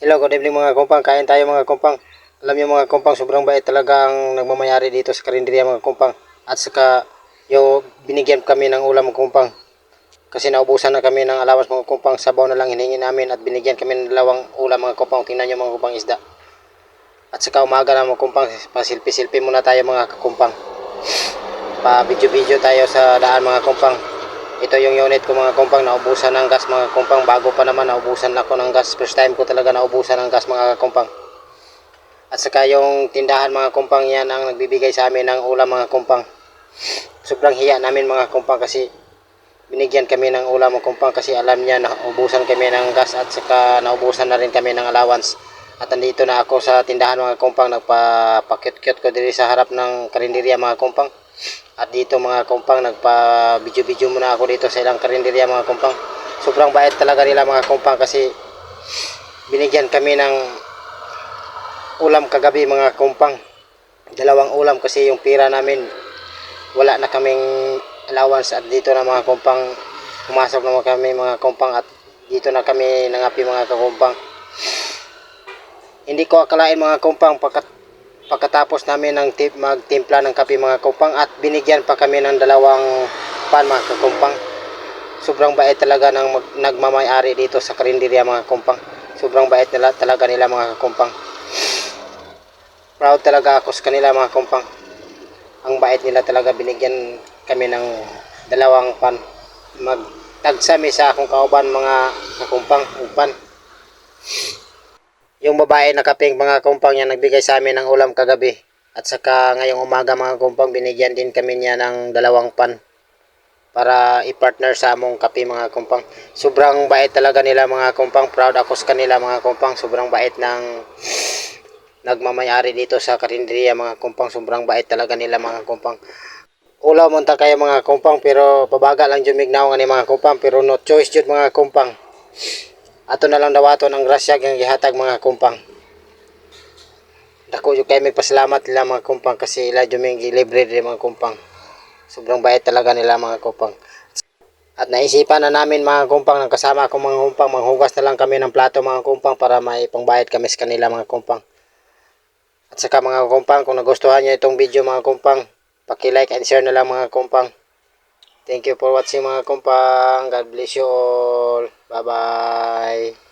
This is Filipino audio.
Hello, good evening mga kumpang. Kain tayo mga kumpang. Alam niyo mga kumpang, sobrang bait talaga ang nagmamayari dito sa karinderya mga kumpang. At saka, yung binigyan kami ng ulam mga kumpang. Kasi naubusan na kami ng allowance mga kumpang. Sabaw na lang hiningi namin at binigyan kami ng dalawang ulam mga kumpang. Tingnan niyo mga kumpang isda. At saka umaga na mga kumpang, pasilpi-silpi muna tayo mga kumpang. Pa video-video tayo sa daan mga kumpang. Ito yung unit ko mga kumpang, naubusan ng gas mga kumpang. Bago pa naman, naubusan ako ng gas. First time ko talaga naubusan ng gas mga kumpang. At saka yung tindahan mga kumpang yan ang nagbibigay sa amin ng ulam mga kumpang. Sobrang hiya namin mga kumpang kasi binigyan kami ng ulam mga kumpang kasi alam niya na ubusan kami ng gas at saka naubusan na rin kami ng allowance. At andito na ako sa tindahan mga kumpang, nagpa-cute-cute ko diri sa harap ng karinderya mga kumpang. At dito mga kumpang, nagpa-video-video muna ako dito sa ilang karinderya mga kumpang. Sobrang bait talaga nila mga kumpang kasi binigyan kami ng ulam kagabi mga kumpang. Dalawang ulam kasi yung pira namin wala na kaming allowance at dito na mga kumpang pumasok naman kami mga kumpang at dito na kami nangapi mga kakumpang. Hindi ko akalain mga kumpang pagkat pagkatapos namin ng tip, magtimpla ng kape mga kumpang at binigyan pa kami ng dalawang pan mga kakumpang. Sobrang bait talaga ng mag, nagmamayari dito sa karinderya mga kumpang. Sobrang bait nila talaga nila mga kakumpang. Proud talaga ako sa kanila mga kumpang. Ang bait nila talaga binigyan kami ng dalawang pan. Magtagsami sa akong kauban mga kakumpang upan. Yung babae na kaping mga kumpang niya nagbigay sa amin ng ulam kagabi. At saka ngayong umaga mga kumpang binigyan din kami niya ng dalawang pan para i-partner sa among kape mga kumpang. Sobrang bait talaga nila mga kumpang. Proud ako sa kanila mga kumpang. Sobrang bait ng nagmamayari dito sa karinderya mga kumpang. Sobrang bait talaga nila mga kumpang. Ulaw man ta kayo mga kumpang pero pabaga lang jud mignaw nga ni mga kumpang pero no choice jud mga kumpang. Ato na lang dawato ng grasya nga gihatag mga kumpang. Dako jud kay magpasalamat nila mga kumpang kasi ila may libre din mga kumpang. Sobrang bait talaga nila mga kumpang. At naisipan na namin mga kumpang nang kasama ko mga kumpang manghugas na lang kami ng plato mga kumpang para may pangbayad kami sa kanila mga kumpang. At saka mga kumpang kung nagustuhan niyo itong video mga kumpang paki-like and share na lang mga kumpang. Thank you for watching mga kumpang. God bless you all. Bye-bye.